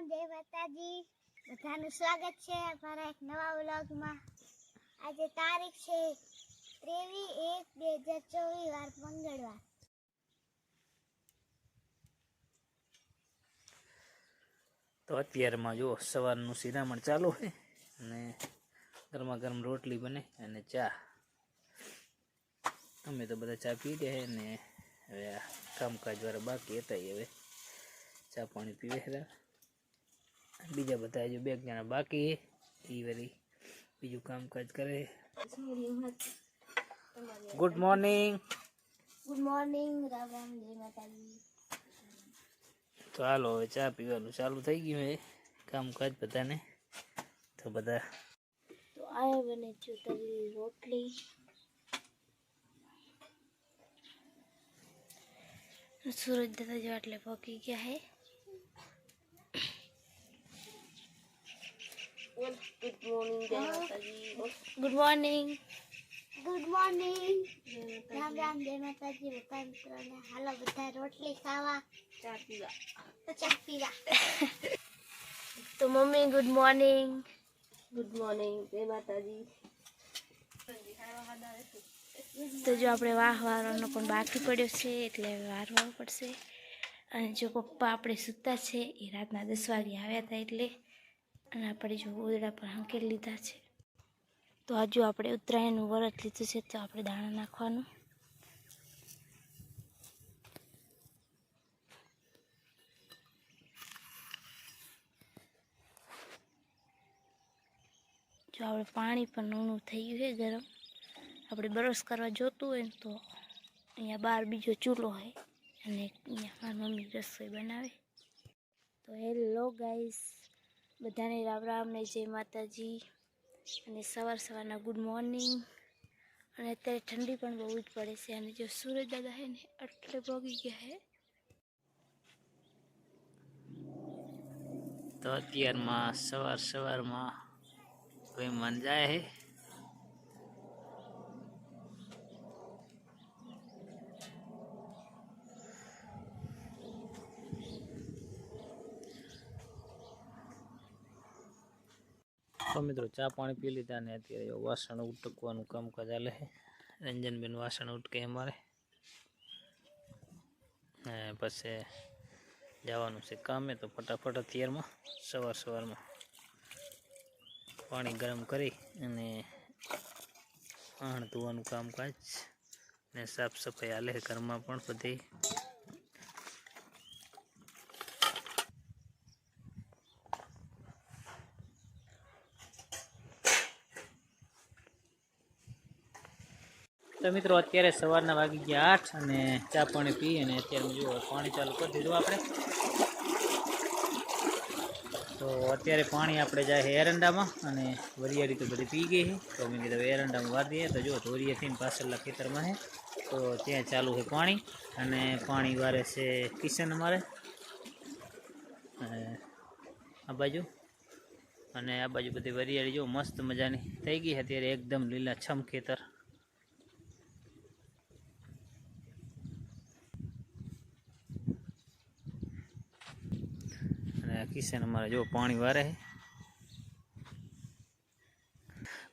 રામ જય બધાનું સ્વાગત છે અમારા એક નવા વ્લોગમાં. આજે તારીખ છે ત્રેવીસ એક બે હજાર ચોવીસ, વાર મંગળવાર. તો અત્યારમાં જો સવારનું સીરામણ ચાલુ હોય અને ગરમા ગરમ રોટલી બને અને ચા. અમે તો બધા ચા પી ગયા ને હવે આ કામકાજ વાળા બાકી હતા હવે ચા પાણી પીવે હતા બીજા બધા હજુ બે જણા બાકી એ વળી બીજું કામકાજ કરે. Good morning good morning Ram Ram જય માતાજી. તો હાલો હવે ચા પીવાનું ચાલુ થઈ ગયું હે કામકાજ બધાને. તો બધા તો આ બને છે તરી રોટલી. સૂરજ દાદા જો એટલે પકી ગયા હે. Good morning good morning Ram Ram જય માતાજી બધા મિત્રોને હાલો બધા રોટલી ખાવા ચા પીવા ચા પીવા તો mummy good morning good morning જય માતાજી તો જો આપણે વાહ વારવાનો પણ બાકી પડ્યો છે એટલે હવે વારવો પડશે. અને જો પપ્પા આપણે સૂતા છે એ રાતના દસ વાગે આવ્યા હતા એટલે અને આપણે જો ઉદડા પર હંકેલ લીધા છે. તો હજુ આપણે ઉત્તરાયણનું વરત લીધું છે, તો આપણે દાણા નાખવાનું. જો આપણે પાણી પણ ઊણું થઈ ગયું છે ગરમ. આપણે બ્રશ કરવા જોતું હોય ને તો અહીંયા બહાર બીજો ચૂલો હોય અને અહીંયા મારી મમ્મી રસોઈ બનાવે. તો હેલો ગાઈસ. બધાને રામ રામ ને જય માતાજી. અને સવાર સવારના ગુડ મોર્નિંગ અને અત્યારે ઠંડી પણ બહુ જ પડે છે. અને જો સૂરજ દાદા હે ને એટલે ભોગી ગયા હે. તો અત્યારમાં સવાર સવારમાં કોઈ મન જાય હે? તો મિત્રો, ચા પાણી પી લીધા ને અત્યારે વાસણ ઉટકવાનું કામકાજ ચાલે છે. રંજનબેન વાસણ ઉટકે અમારે. પછી જવાનું છે કામે તો ફટાફટ અત્યારમાં, સવાર સવારમાં પાણી ગરમ કરી અને આણ ધોવાનું કામકાજ ને સાફ સફાઈ હાલે ઘરમાં પણ બધી. તો મિત્રો, અત્યારે સવારના વાગી ગયા આઠ અને ચા પાણી પી અને અત્યારે જુઓ, પાણી ચાલુ કરી દીધું આપણે. તો અત્યારે પાણી આપણે જાય છે એરંડામાં અને વરિયાળી તો બધી પી ગઈ છે. તો મેં કીધું એરંડામાં વાર દઈએ. તો જો ધોરીએથી પાછળના ખેતરમાં છે. તો ત્યાં ચાલુ છે પાણી અને પાણી વારે છે કિશન અમારે. આ બાજુ. અને આ બાજુ બધી વરિયાળી જો મસ્ત મજાની થઈ ગઈ અત્યારે એકદમ લીલા છમ ખેતર. અને કિશન અમારે જો પાણી વારે છે.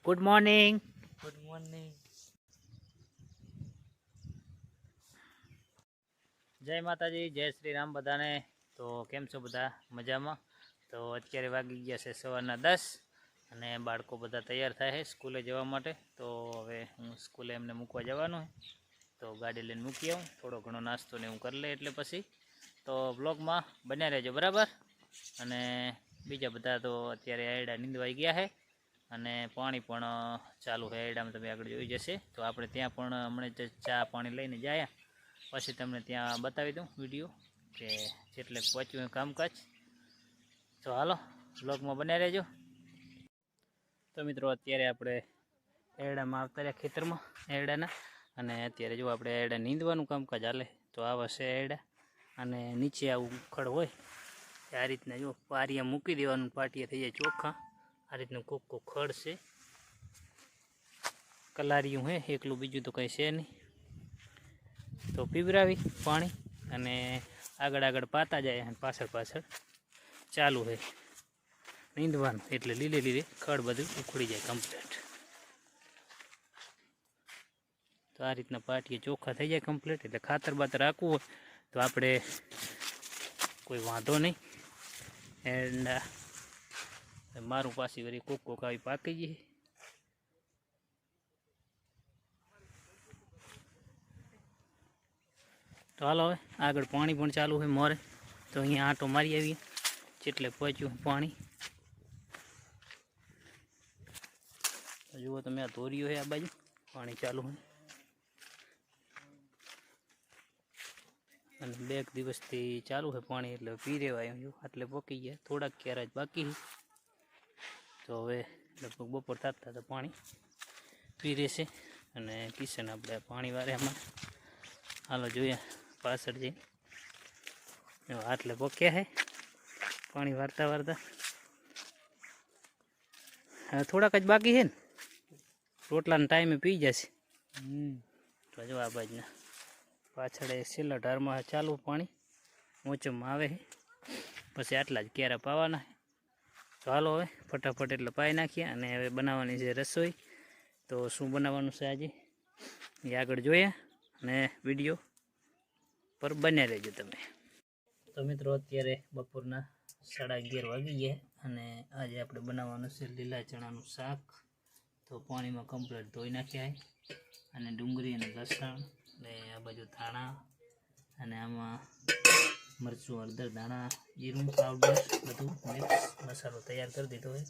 ગુડ મોર્નિંગ ગુડ મોર્નિંગ જય માતાજી જય શ્રી રામ બધાને. તો કેમ છો બધા? મજામાં? તો અત્યારે વાગી ગયા છે સવારના દસ અને બાળકો બધા તૈયાર થાય છે સ્કૂલે જવા માટે. તો હવે હું સ્કૂલે એમને મૂકવા જવાનું છે. તો ગાડી લઈને મૂકી આવું. થોડો ઘણો નાસ્તો ને હું કરી લે એટલે પછી. તો બ્લોગમાં બન્યા રહેજો બરાબર? અને બીજા બધા તો અત્યારે આયડા નીંદવાઈ ગયા છે અને પાણી પણ ચાલુ છે. આયડામાં તમે આગળ જોઈ જશે. તો આપણે ત્યાં પણ હમણાં જ ચા પાણી લઈને જાય પછી તમને ત્યાં બતાવી દઉં વીડિયો કે જેટલે પહોંચ્યું કામકાજ. તો હાલો, બ્લોગમાં બન્યા રહેજો. તો મિત્રો, અત્યારે આપણે એરડામાં આવતા રહ્યા ખેતરમાં એરડાના અને અત્યારે જો આપણે એરડા નીંદવાનું કામકાજ હાલે, તો આ વર્ષે એરડા અને નીચે આવું ઉખડ હોય આ રીતના જો પારિયા મૂકી દેવાનું, પાટિયા થઈ જાય ચોખ્ખા આ રીતનું કોક કોક ખડ છે. કલારિયું હે, એકલું બીજું તો કંઈ છે નહીં. તો પીવરાવી પાણી અને આગળ આગળ પાતા જાય અને પાછળ પાછળ ચાલુ છે નીંદવાનું એટલે લીલે લીલે ખડ બધું ઉખડી જાય કમ્પ્લીટ તો આ રીતના પાટીએ ચોખ્ખા થઈ જાય કમ્પ્લીટ એટલે ખાતર બાતર રાખવું હોય તો આપણે કોઈ વાંધો નહીં. એન્ડ મારું પાછી વળી કોક કોક આવી પાકી જઈએ તો હાલો હવે, આગળ પાણી પણ ચાલુ હોય મોરે. તો અહીંયા આંટો મારી આવીએ, જેટલે પહોંચ્યું પાણી. જુઓ તમે આ ધોરીઓ છે આ બાજુ, પાણી ચાલુ છે અને બે એક દિવસથી ચાલુ છે પાણી એટલે પી રહેવાય જો. આટલે પકી ગયા. થોડાક ક્યારે જ બાકી છે. તો હવે લગભગ બપોર થતા તો પાણી પી રહેશે અને કિશન આપણે પાણી વારે આમાં. હાલો જોઈએ પાછળ જઈને. આટલે પક્યા છે. પાણી વારતા વારતા. થોડાક જ બાકી છે ને. રોટલાના ટાઈમે પી જશે. તો જો આ બાજુના. પાછળ એ છેલ્લા ઢારમાં ચાલુ પાણી ઊંચમાં આવે પછી આટલા જ ક્યારે પાવાના તો હાલો હવે ફટાફટ એટલે પાઈ નાખીએ અને હવે બનાવવાની છે રસોઈ. તો શું બનાવવાનું છે આજે? એ આગળ જોઈએ અને વીડિયો પર બન્યા રહેજો તમે. તો મિત્રો અત્યારે બપોરના સાડા અગિયાર વાગી ગયા અને આજે આપણે બનાવવાનું છે લીલા ચણાનું શાક. તો પાણીમાં કમ્પ્લીટ ધોઈ નાખ્યા અને ડુંગળી અને લસણ ને આ બાજુ ધાણા અને આમાં મરચું, હળદર દાણા જીરું, પાવડર, બધું મિક્સ મસાલો તૈયાર કરી દીધો હોય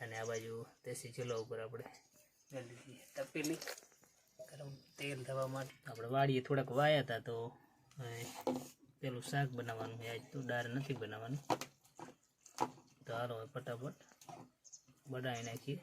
અને આ બાજુ દેશી ચૂલા ઉપર આપણે તપેલી ગરમ તેલ થવા માટે આપણે વાડીએ થોડાક વાયા હતા તો પેલું શાક બનાવવાનું છે. આજ તો દાળ નથી બનાવવાની. તો હાલો ફટાફટ બનાવી નાખીએ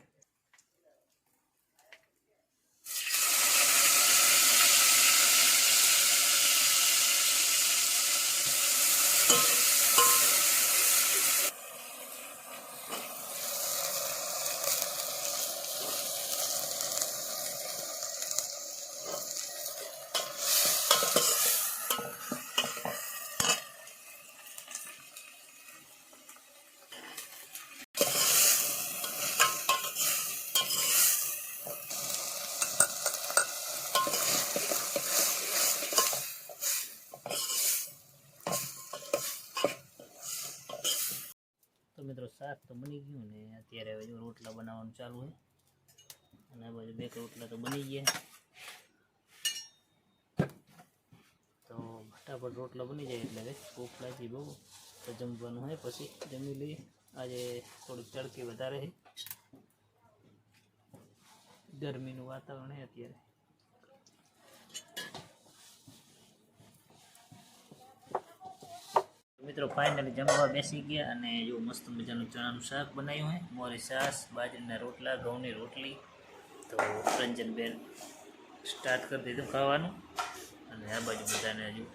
તો મિત્રો શાક તો બની ગયું ને અત્યારે હવે રોટલા બનાવવાનું ચાલુ છે અને આ બાજુ બે રોટલા તો બની ગયા. તો ફટાફટ રોટલા બની જાય એટલે હવે ભૂખ બહુ. તો જમવાનું હોય પછી જમી લઈએ. આજે થોડીક તડકી વધારે છે. ગરમીનું વાતાવરણ છે અત્યારે. મિત્રો ફાઇનલી જમવા બેસી ગયા અને જો મસ્ત મજાનું ચણાનું શાક બનાવ્યું હોય મોરી સાસ બાજરીના રોટલા ઘઉંની રોટલી. તો રંજનબેન સ્ટાર્ટ કરી દીધું ખાવાનું. અને આ બાજુ બધાને હજુ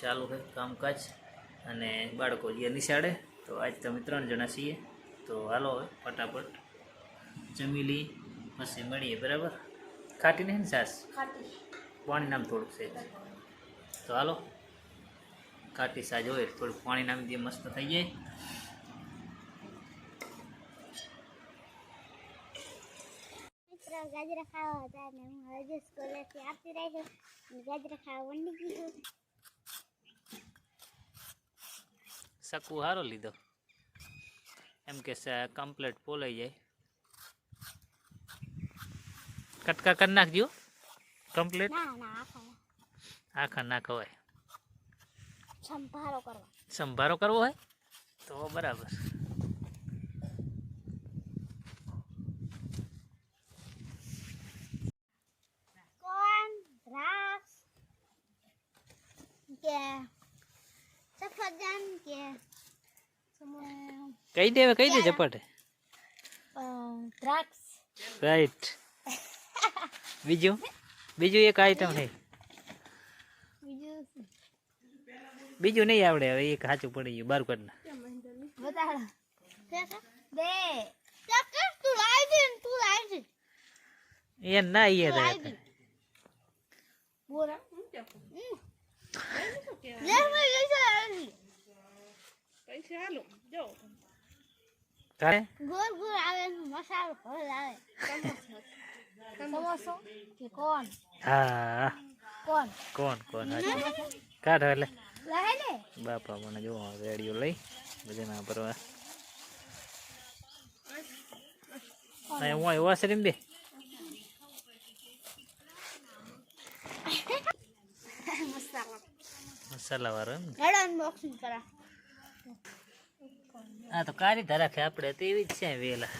ચાલુ છે કામકાજ. અને બાળકો જે નિશાળે તો આજ તમે ત્રણ જણા છીએ. તો હાલો હવે ફટાફટ જમી લઈએ પછી મળીએ બરાબર? ખાટી નહીં ને સાસ? પાણી નામ થોડુંક છે. તો હાલો. કાટી સાજ હોય થોડું પાણી નાખી દઈએ મસ્ત થઈ જાય. ગાજરા ખાવા હતા ને હું હજુ સ્કૂલેથી આવતી રહી છું. ગાજરા ખાવા વંડી ગયું. સકુ સારો લીધો. એમ કે કમ્પ્લેટ પોલાઈ જાય. કટકા કરી નાખજો. કમ્પ્લેટ આખા ના ખવાય. સંભારો કરવા. સંભારો કરવો હોય? તો બરાબર. કોણ દ્રાક્ષ કે સફરજન કે કહી દે હવે કહી દે ઝપટ. દ્રાક્ષ. રાઈટ બીજું? બીજું એક આઈટમ છે. બીજું? બીજું નહીં આવડે હવે એક સાચું પડી ગયું બાર કાઢ બતાડો બે. ચક્કર તું લાવી દે ને તું લાવી દે. એ ના એ કોણ હા કોણ કોણ કોણ હાચું. એટલે. બાપા મને જો રેડિયો લઈ. ભજના પરવા અહીં હું આવ્યો છે બે મસાલા વાળો એમ અનબોક્સિંગ કરા. તો કારી ધરાખે આપણે તો એવી જ છે વેલા.